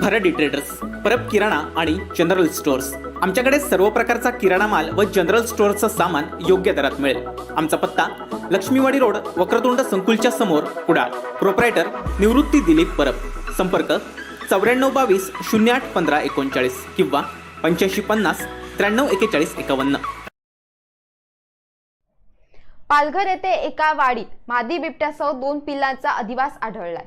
खरडी traders Parab किराणा आणि general stores आमच्याकडे सर्व प्रकारचा किराणा माल व जनरल स्टोअरचं सामान योग्य दरात मिळेल. आमचा पत्ता लक्ष्मीवाडी रोड वक्रतुंड संकुलच्या समोर कुडाळ. प्रोप्रायटर निवृत्ती दिलीप परब. संपर्क चौऱ्याण्णव बावीस शून्य आठ पंधरा एकोणचाळीस किंवा पंच्याऐंशी पन्नास त्र्याण्णव एकेचाळीस एकावन्न. पालघर येथे एका वाडीत मादी बिबट्यासह दोन पिल्लांचा अधिवास आढळलाय.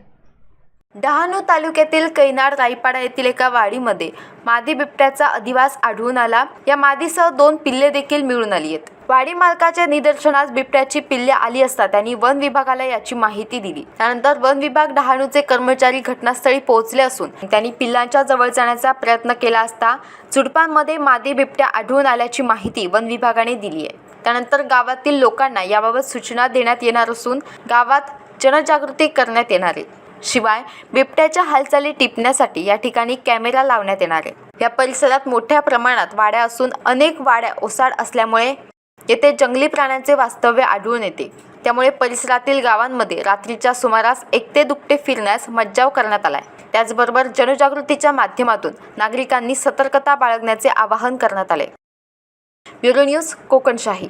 डहाणू तालुक्यातील कैनाड राईपाडा येथील एका वाडीमध्ये मादी बिबट्याचा अधिवास आढळून आला. या मादीसह दोन पिल्ले देखील मिळून आली आहेत. वाडी मालकाच्या निदर्शनास बिबट्याची पिल्ले आली असता त्यांनी वन विभागाला याची माहिती दिली. त्यानंतर वन विभाग डहाणूचे कर्मचारी घटनास्थळी पोहोचले असून त्यांनी पिल्लांच्या जवळ जाण्याचा प्रयत्न केला असता चुडपांमध्ये मादी बिबट्या आढळून आल्याची माहिती वन विभागाने दिली आहे. त्यानंतर गावातील लोकांना याबाबत सूचना देण्यात येणार असून गावात जनजागृती करण्यात येणार आहे. शिवाय बिबट्याच्या हालचाली टिपण्यासाठी या ठिकाणी कॅमेरा लावण्यात येणार आहे. या परिसरात मोठ्या प्रमाणात वाड्या असून अनेक वाड्या ओसाड असल्यामुळे येथे जंगली प्राण्यांचे वास्तव्य आढळून येते. त्यामुळे परिसरातील गावांमध्ये रात्रीच्या सुमारास एकटे दुपटे फिरण्यास मज्जाव करण्यात आलाय. त्याचबरोबर जनजागृतीच्या माध्यमातून नागरिकांनी सतर्कता बाळगण्याचे आवाहन करण्यात आले. Bureau news Kokanshahi.